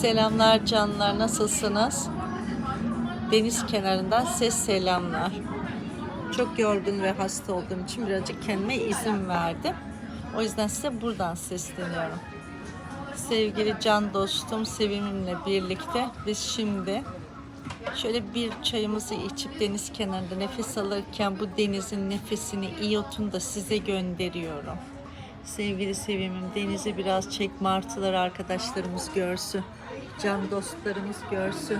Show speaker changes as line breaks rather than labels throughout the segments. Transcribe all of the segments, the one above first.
Selamlar canlar nasılsınız? Deniz kenarından ses selamlar. Çok yorgun ve hasta olduğum için birazcık kendime izin verdim. O yüzden size buradan sesleniyorum. Sevgili can dostum Sevim'imle birlikte biz şimdi şöyle bir çayımızı içip deniz kenarında nefes alırken bu denizin nefesini, iyotunu da size gönderiyorum. Sevgili Sevim'im denizi biraz çek, martıları arkadaşlarımız görsün. Can dostlarımız görsün.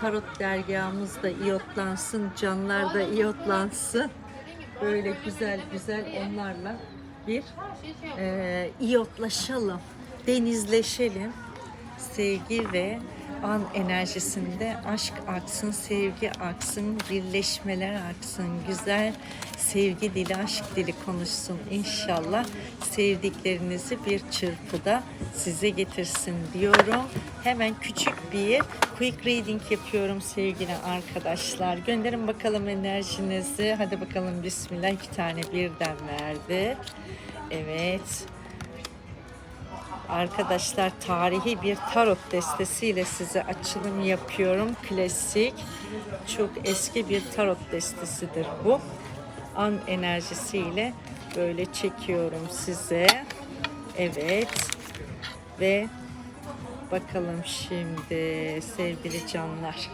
Tarot dergahımız da iyotlansın, canlar da iyotlansın. Böyle güzel güzel onlarla bir e, iyotlaşalım, denizleşelim. Sevgi ve an enerjisinde aşk aksın, sevgi aksın, birleşmeler aksın, güzel sevgi dili, aşk dili konuşsun inşallah. Sevdiklerinizi bir çırpıda size getirsin diyorum. Hemen küçük bir quick reading yapıyorum sevgili arkadaşlar. Gönderin bakalım enerjinizi. Hadi bakalım bismillah. iki tane birden verdi. Evet. Arkadaşlar tarihi bir tarot destesiyle size açılım yapıyorum. Klasik, çok eski bir tarot destesidir bu. An enerjisiyle böyle çekiyorum size. Evet. Ve bakalım şimdi sevgili canlar.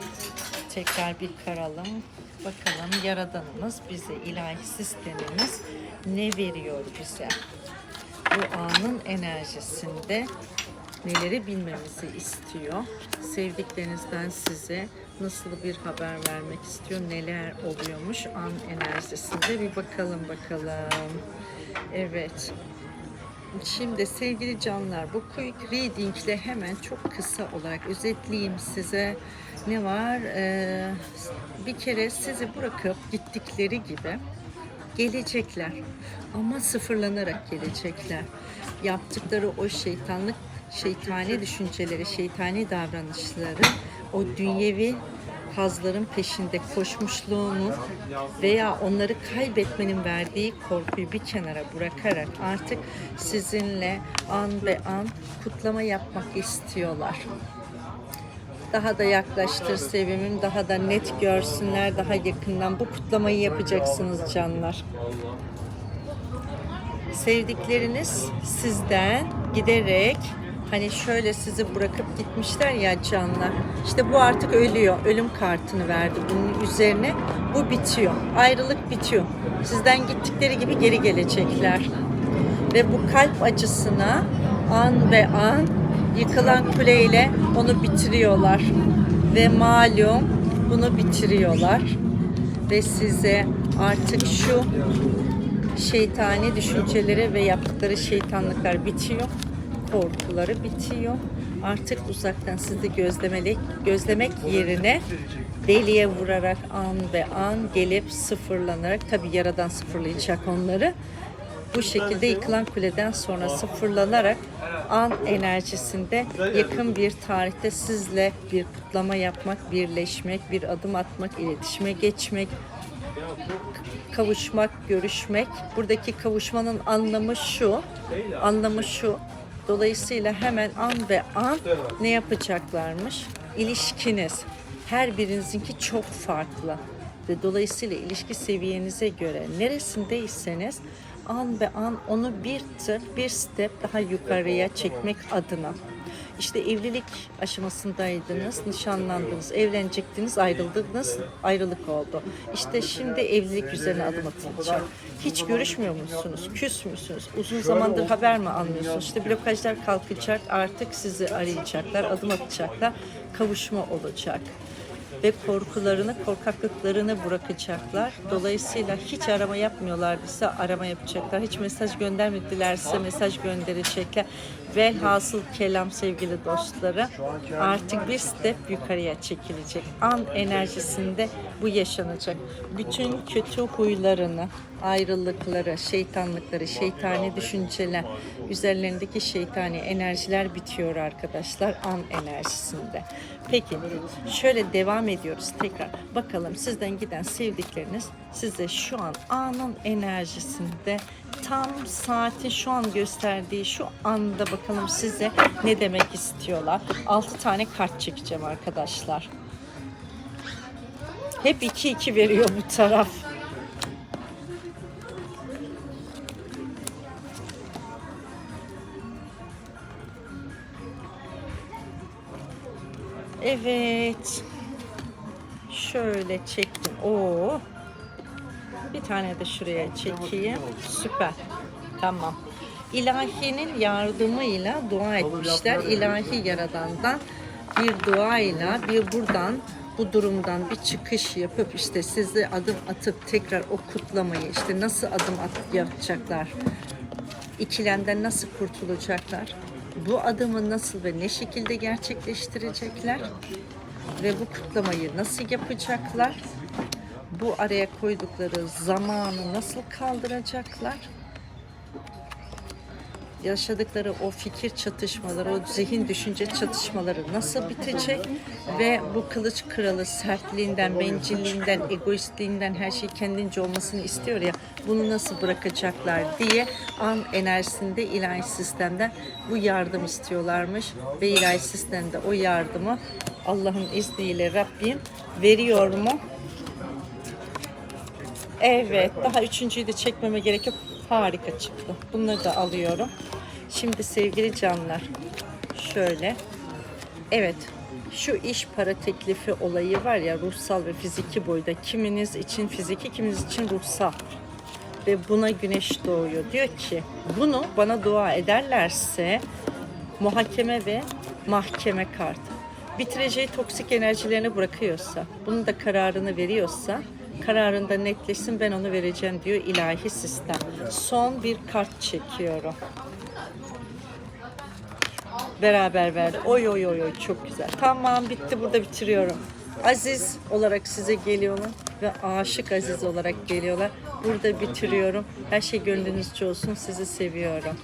Tekrar bir karalım. Bakalım yaradanımız bize ilahi sistemimiz ne veriyor bize? bu anın enerjisinde neleri bilmemizi istiyor. Sevdiklerinizden size nasıl bir haber vermek istiyor, neler oluyormuş an enerjisinde bir bakalım bakalım. Evet. Şimdi sevgili canlar bu quick reading ile hemen çok kısa olarak özetleyeyim size. Ne var? Ee, bir kere sizi bırakıp gittikleri gibi gelecekler. Ama sıfırlanarak gelecekler. Yaptıkları o şeytanlık, şeytani düşünceleri, şeytani davranışları, o dünyevi hazların peşinde koşmuşluğunu veya onları kaybetmenin verdiği korkuyu bir kenara bırakarak artık sizinle an be an kutlama yapmak istiyorlar daha da yaklaştır sevimim, daha da net görsünler, daha yakından bu kutlamayı yapacaksınız canlar. Sevdikleriniz sizden giderek hani şöyle sizi bırakıp gitmişler ya canlar. İşte bu artık ölüyor. Ölüm kartını verdi bunun üzerine. Bu bitiyor. Ayrılık bitiyor. Sizden gittikleri gibi geri gelecekler. Ve bu kalp acısına an ve an yıkılan kuleyle onu bitiriyorlar. Ve malum bunu bitiriyorlar. Ve size artık şu şeytani düşünceleri ve yaptıkları şeytanlıklar bitiyor. Korkuları bitiyor. Artık uzaktan sizi gözlemelik, gözlemek yerine deliye vurarak an ve an gelip sıfırlanarak tabi yaradan sıfırlayacak onları bu şekilde yıkılan kuleden sonra sıfırlanarak an enerjisinde yakın bir tarihte sizle bir kutlama yapmak, birleşmek, bir adım atmak, iletişime geçmek, kavuşmak, görüşmek. Buradaki kavuşmanın anlamı şu, anlamı şu. Dolayısıyla hemen an ve an ne yapacaklarmış? İlişkiniz. Her birinizinki çok farklı. Ve dolayısıyla ilişki seviyenize göre neresindeyseniz an ve an onu bir tık, bir step daha yukarıya çekmek adına. İşte evlilik aşamasındaydınız, nişanlandınız, evlenecektiniz, ayrıldınız, ayrılık oldu. İşte şimdi evlilik üzerine adım atılacak. Hiç görüşmüyor musunuz? Küs müsünüz? Uzun zamandır haber mi almıyorsunuz? İşte blokajlar kalkacak, artık sizi arayacaklar, adım atacaklar, kavuşma olacak ve korkularını, korkaklıklarını bırakacaklar. Dolayısıyla hiç arama yapmıyorlar bize arama yapacaklar. Hiç mesaj göndermedilerse mesaj gönderecekler. Velhasıl kelam sevgili dostları artık bir step yukarıya çekilecek. An enerjisinde bu yaşanacak. Bütün kötü huylarını, ayrılıkları, şeytanlıkları, şeytani düşünceler, üzerlerindeki şeytani enerjiler bitiyor arkadaşlar an enerjisinde. Peki şöyle devam ediyoruz tekrar. Bakalım sizden giden sevdikleriniz size şu an anın enerjisinde tam saati şu an gösterdiği şu anda bakalım size ne demek istiyorlar. 6 tane kart çekeceğim arkadaşlar. Hep 2-2 veriyor bu taraf. Evet. Şöyle çektim. Oo. Bir tane de şuraya çekeyim. Süper. Tamam. İlahinin yardımıyla dua etmişler. İlahi yaradandan bir duayla bir buradan bu durumdan bir çıkış yapıp işte size adım atıp tekrar o kutlamayı işte nasıl adım at yapacaklar ikilemden nasıl kurtulacaklar? Bu adımı nasıl ve ne şekilde gerçekleştirecekler? Ve bu kutlamayı nasıl yapacaklar? Bu araya koydukları zamanı nasıl kaldıracaklar? Yaşadıkları o fikir çatışmaları, o zihin düşünce çatışmaları nasıl bitecek? Ve bu kılıç kralı sertliğinden, bencilliğinden, egoistliğinden her şey kendince olmasını istiyor ya bunu nasıl bırakacaklar diye an enerjisinde ilahi sistemden bu yardım istiyorlarmış ve ilahi sistemde o yardımı Allah'ın izniyle Rabbim veriyor mu? Evet, daha üçüncüyü de çekmeme gerek yok. Harika çıktı. Bunları da alıyorum. Şimdi sevgili canlar, şöyle. Evet, şu iş para teklifi olayı var ya ruhsal ve fiziki boyda. Kiminiz için fiziki, kiminiz için ruhsal. Ve buna güneş doğuyor. Diyor ki bunu bana dua ederlerse muhakeme ve mahkeme kartı. Bitireceği toksik enerjilerini bırakıyorsa, bunun da kararını veriyorsa kararında netleşsin ben onu vereceğim diyor ilahi sistem. Son bir kart çekiyorum. Beraber verdi. Oy oy oy oy çok güzel. Tamam bitti burada bitiriyorum. Aziz olarak size geliyorlar ve aşık Aziz olarak geliyorlar. Burada bitiriyorum. Her şey gönlünüzce olsun. Sizi seviyorum.